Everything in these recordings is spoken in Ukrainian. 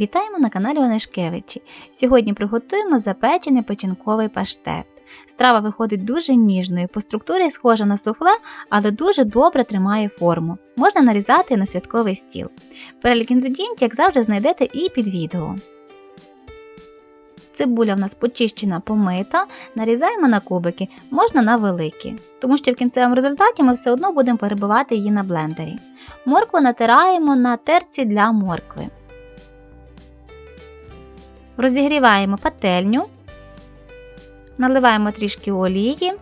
Вітаємо на каналі Онешкевичі. Сьогодні приготуємо запечений печінковий паштет. Страва виходить дуже ніжною, по структурі схожа на суфле, але дуже добре тримає форму. Можна нарізати на святковий стіл. Перелік інгредієнтів, як завжди, знайдете і під відео. Цибуля в нас почищена, помита, нарізаємо на кубики, можна на великі, тому що в кінцевому результаті ми все одно будемо перебивати її на блендері. Моркву натираємо на терці для моркви. Розігріваємо пательню, наливаємо трішки олії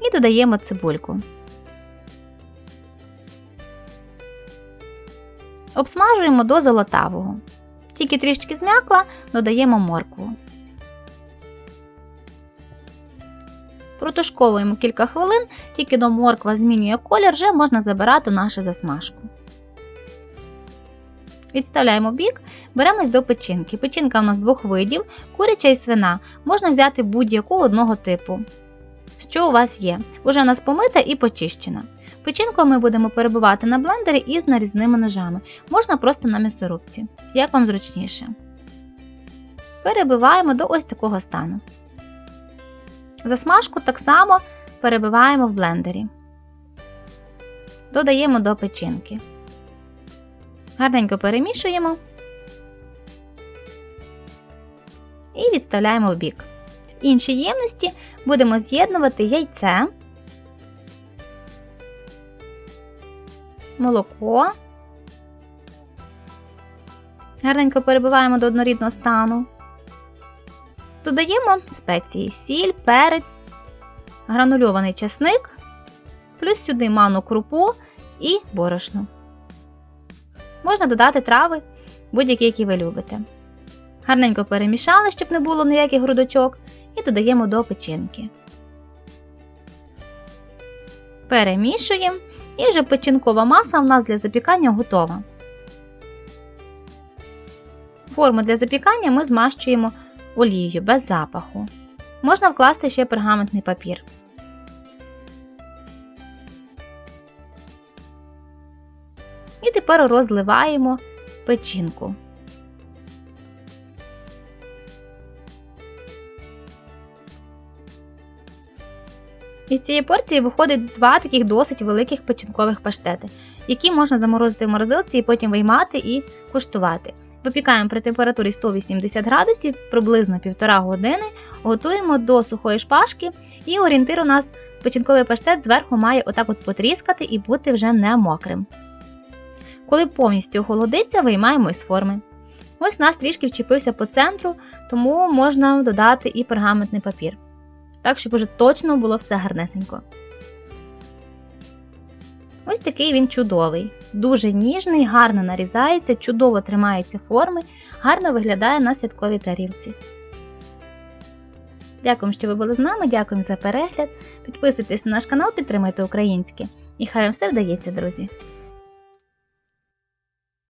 і додаємо цибульку. Обсмажуємо до золотавого. Тільки трішки зм'якла, додаємо моркву. Протушковуємо кілька хвилин, тільки до морква змінює колір, вже можна забирати нашу засмажку. Відставляємо бік, беремось до печінки. Печінка у нас двох видів, куряча і свина. Можна взяти будь-яку одного типу. Що у вас є? Уже у нас помита і почищена. Печінку ми будемо перебивати на блендері із нарізними ножами. Можна просто на м'ясорубці, як вам зручніше. Перебиваємо до ось такого стану. Засмажку так само перебиваємо в блендері. Додаємо до печінки. Гарненько перемішуємо і відставляємо в бік. В іншій ємності будемо з'єднувати яйце, молоко. Гарненько перебиваємо до однорідного стану. Додаємо спеції сіль, перець, гранульований часник, плюс сюди ману крупу і борошно. Можна додати трави, будь-які, які ви любите. Гарненько перемішали, щоб не було ніяких грудочок, і додаємо до печінки. Перемішуємо, і вже печінкова маса у нас для запікання готова. Форму для запікання ми змащуємо олією без запаху. Можна вкласти ще пергаментний папір. І тепер розливаємо печінку. Із цієї порції виходить два таких досить великих печінкових паштети, які можна заморозити в морозилці і потім виймати і куштувати. Випікаємо при температурі 180 градусів приблизно 1,5 години, готуємо до сухої шпажки, і орієнтир у нас печінковий паштет зверху має отак от потріскати і бути вже не мокрим. Коли повністю охолодиться, виймаємо із форми. Ось у нас трішки вчепився по центру, тому можна додати і пергаментний папір. Так, щоб уже точно було все гарнесенько. Ось такий він чудовий. Дуже ніжний, гарно нарізається, чудово тримається форми, гарно виглядає на святковій тарілці. Дякуємо, що ви були з нами, дякуємо за перегляд. Підписуйтесь на наш канал, підтримуйте українське. І хай вам все вдається, друзі!